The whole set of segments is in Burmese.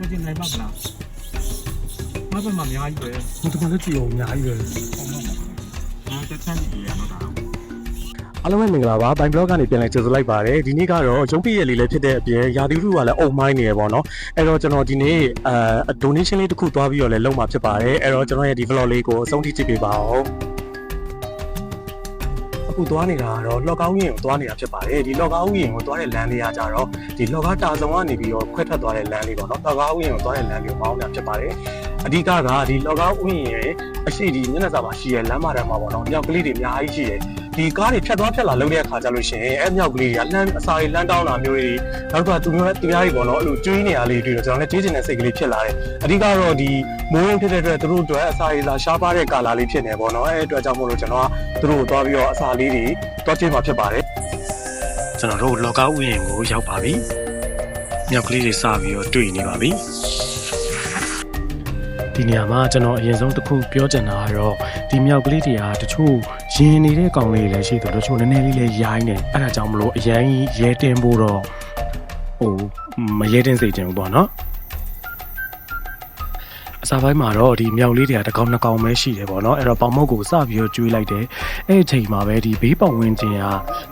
မကျင်နိုင်ပါကလားမဘမအများကြီးပဲဟိုတမလည်းကြည့်အောင်အများကြီးပဲဟုတ်မှာအာတက်ချမ်းကြည့်ရတော့တာအားလုံးပဲမင်္ဂလာပါဘိုင်ဘလော့ကနေပြန်လဲကြိုဆိုလိုက်ပါတယ်ဒီနေ့ကတော့ရုံးပြည့်ရလေးလည်းဖြစ်တဲ့အပြင်ရာသီဥတုကလည်းအုံမိုင်းနေရပေါ့နော်အဲ့တော့ကျွန်တော်ဒီနေ့အဲ donation လေးတစ်ခုသွားပြီးတော့လည်းလုပ်မှာဖြစ်ပါတယ်အဲ့တော့ကျွန်တော်ရဲ့ဒီ vlog လေးကိုအဆုံးထိကြည့်ပေးပါအောင် အခုသွားနေတာကတော့လော့ကောင်းရင်ကိုသွားနေတာဖြစ်ပါတယ်ဒီလော့ကောင်းရင်ကိုသွားတဲ့လမ်းလေးကကြတော့ဒီလော့ကားတာဆောင်ကနေပြီးတော့ခွဲထွက်သွားတဲ့လမ်းလေးပေါ့နော်လော့ကောင်းရင်ကိုသွားတဲ့လမ်းလေးကိုမောင်းနေတာဖြစ်ပါတယ်အဓိကကဒီလော့ကောင်းဥယျာဉ်ရဲ့အရှိဒီမျက်နှာစာမှာရှိတဲ့လမ်းမတန်းမှာပေါ့နော်မြောက်ကလေးတွေအများကြီးရှိတယ် ဒီကားတွေဖြတ်သွားဖြတ်လာလုပ်တဲ့အခါကျလို့ရှိရင်အဲ့မြောက်ကလေးတွေကလမ်းအစာတွေလမ်းတောင်းတာမျိုးတွေနောက်ကသူမျိုးသူများတွေပေါ့နော်အဲ့လိုကျွေးနေရလေးတွေ့တော့ကျွန်တော်လည်းကျွေးချင်တဲ့စိတ်ကလေးဖြစ်လာတယ်အဓိကတော့ဒီမိုးရင်းဖြစ်တဲ့အတွက်သူတို့အတွက်အစာတွေလာရှားပါတဲ့ကာလာလေးဖြစ်နေပေါ့နော်အဲ့အတွက်ကြောင့်မို့လို့ကျွန်တော်ကသူတို့ကိုသွားပြီးတော့အစာလေးတွေတွားချင်မှာဖြစ်ပါတယ်ကျွန်တော်တို့လောကဥယျာဉ်ကိုရောက်ပါပြီမြောက်ကလေးတွေစပြီးတော့တွေ့နေပါပြီ ဒီနေရာမှာကျွန်တော်အရင်ဆုံးတစ်ခုပြောချင်တာကတော့ဒီမြောက်ကလေးတွေကတချို့ရင်နေတဲ့ကောင်လေးတွေလည်းရှိတယ်တချို့နည်းနည်းလေးလည်းရိုင်းနေအဲ့ဒါကြောင့်မလို့အရင်ရဲတင်ဖို့တော့ဟိုမရဲတင်စေချင်ဘူးပေါ့နော်အစားပိုင်းမှာတော့ဒီမြောက်လေးတွေကတစ်ကောင်နှစ်ကောင်ပဲရှိတယ်ပေါ့နော်အဲ့တော့ပေါင်မုတ်ကိုစပြီးတော့ကျွေးလိုက်တယ်အဲ့အချိန်မှာပဲဒီဘေးပေါင်ဝင်းချင်းက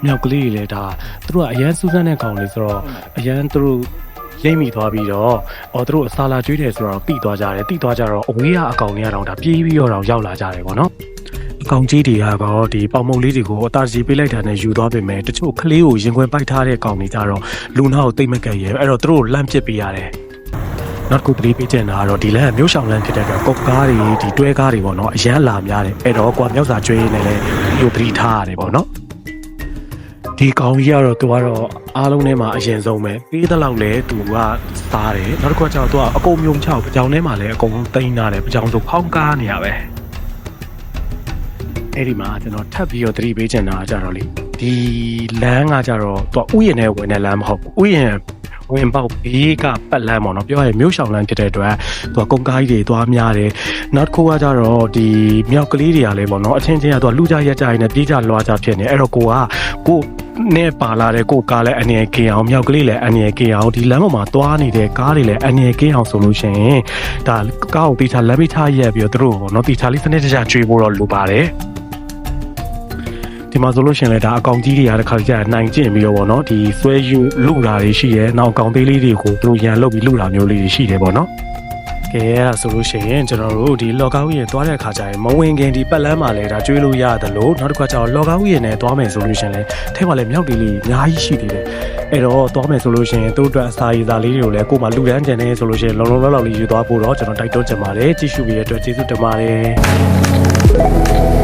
မြောက်ကလေးတွေလည်းဒါသူတို့ကအရန်စူးစမ်းတဲ့ကောင်လေးဆိုတော့အရန်သူတို့ ရိမ့်မိသွားပြီးတော့အော်သူတို့အစာလာကျွေးတယ်ဆိုတော့တိသွားကြတယ်တိသွားကြတော့အဝေးကအကောင်တွေကတော့ဒါပြေးပြီးတော့တော့ရောက်လာကြတယ်ပေါ့နော်အကောင်ကြီးတွေကတော့ဒီပေါင်မုံလေးတွေကိုအတာစီပေးလိုက်တာနဲ့ယူသွားပေမဲ့တချို့ကလေးကိုရင်ခွင်ပိုက်ထားတဲ့ကောင်တွေကြတော့လူနာကိုတိတ်မကက်ရဲအဲ့တော့သူတို့လန့်ပစ်ပေးရတယ်နောက်တစ်ခုတတိပေးချင်တာကတော့ဒီလမ်းကမြို့ဆောင်လမ်းဖြစ်တဲ့အတွက်ကုတ်ကားတွေဒီတွဲကားတွေပေါ့နော်အရန်လာများတယ်အဲ့တော့ကွာမြောက်စာကျွေးနေလဲဒီလိုတတိထားရတယ်ပေါ့နော် ဒီကောင်ကြီးကတော့သူကတော့အားလုံးထဲမှာအရင်ဆုံးပဲပေးတဲ့လောက်လဲသူကစားတယ်နောက်တစ်ခုကကျတော့သူကအကုန်မြုံချောက်ပကြောင်ထဲမှာလည်းအကုန်လုံးတိန်းထားတယ်ပကြောင်ဆိုဖောင်းကားနေရပဲအဲ့ဒီမှာကျွန်တော်ထပ်ပြီးတော့သတိပေးချင်တာကကြတော့လေဒီလမ်းကကြတော့သူကဥယျာဉ်နဲ့ဝင်တဲ့လမ်းမဟုတ်ဘူးဥယျာဉ် ဝင်ပေါက်ဘေးကပတ်လမ်းပေါ့နော်ပြောရရင်မြို့ရှောင်လမ်းဖြစ်တဲ့အတွက်သူကကုန်ကားကြီးတွေသွားများတယ်နောက်တစ်ခုကကြတော့ဒီမြောက်ကလေးတွေကလည်းပေါ့နော်အချင်းချင်းကသူကလူကြရက်ကြရင်နဲ့ပြေးကြလွားကြဖြစ်နေအဲ့တော့ကိုကကိုနဲ့ပါလာတဲ့ကိုကားလည်းအနေနဲ့ကင်းအောင်မြောက်ကလေးလည်းအနေနဲ့ကင်းအောင်ဒီလမ်းပေါ်မှာသွားနေတဲ့ကားတွေလည်းအနေနဲ့ကင်းအောင်ဆိုလို့ရှိရင်ဒါကားကိုတေချာလမ်းမိထားရက်ပြီးတော့သူတို့ပေါ့နော်တေချာလေးစနစ်တကျကျွေးဖို့တော့လိုပါတယ် ဒီမှာဆိုလို့ရှရင်လဲဒါအကောင်ကြီးတွေကတစ်ခါကြာနိုင်ကျင့်ပြီးတော့ဗောနော်ဒီဆွဲယူလူတာတွေရှိရဲနောက်အကောင်သေးလေးတွေကိုသူတို့ရန်လုတ်ပြီးလူတာမျိုးလေးတွေရှိတယ်ဗောနော်ကဲအဲ့ဒါဆိုလို့ရှိရင်ကျွန်တော်တို့ဒီလော့ကောက်ရင်သွားတဲ့အခါကျရင်မဝင်ခင်ဒီပတ်လန်းမှာလဲဒါကျွေးလို့ရတယ်လို့နောက်တစ်ခါကျတော့လော့ကောက်ရင်နဲ့သွားမယ်ဆိုလို့ရှရင်လဲထဲမှာလဲမြောက်လေးလေးအများကြီးရှိသေးတယ်အဲ့တော့သွားမယ်ဆိုလို့ရှရင်သူတို့အတွက်အစာရည်သားလေးတွေကိုလည်းကိုယ်မှလူတန်းကျန်နေဆိုလို့ရှရင်လုံလုံလောက်လောက်လေးယူသွားဖို့တော့ကျွန်တော်တိုက်တွန်းချင်ပါတယ်ကြည့်ရှုပြီးတဲ့အတွက်ကျေးဇူးတင်ပါတယ်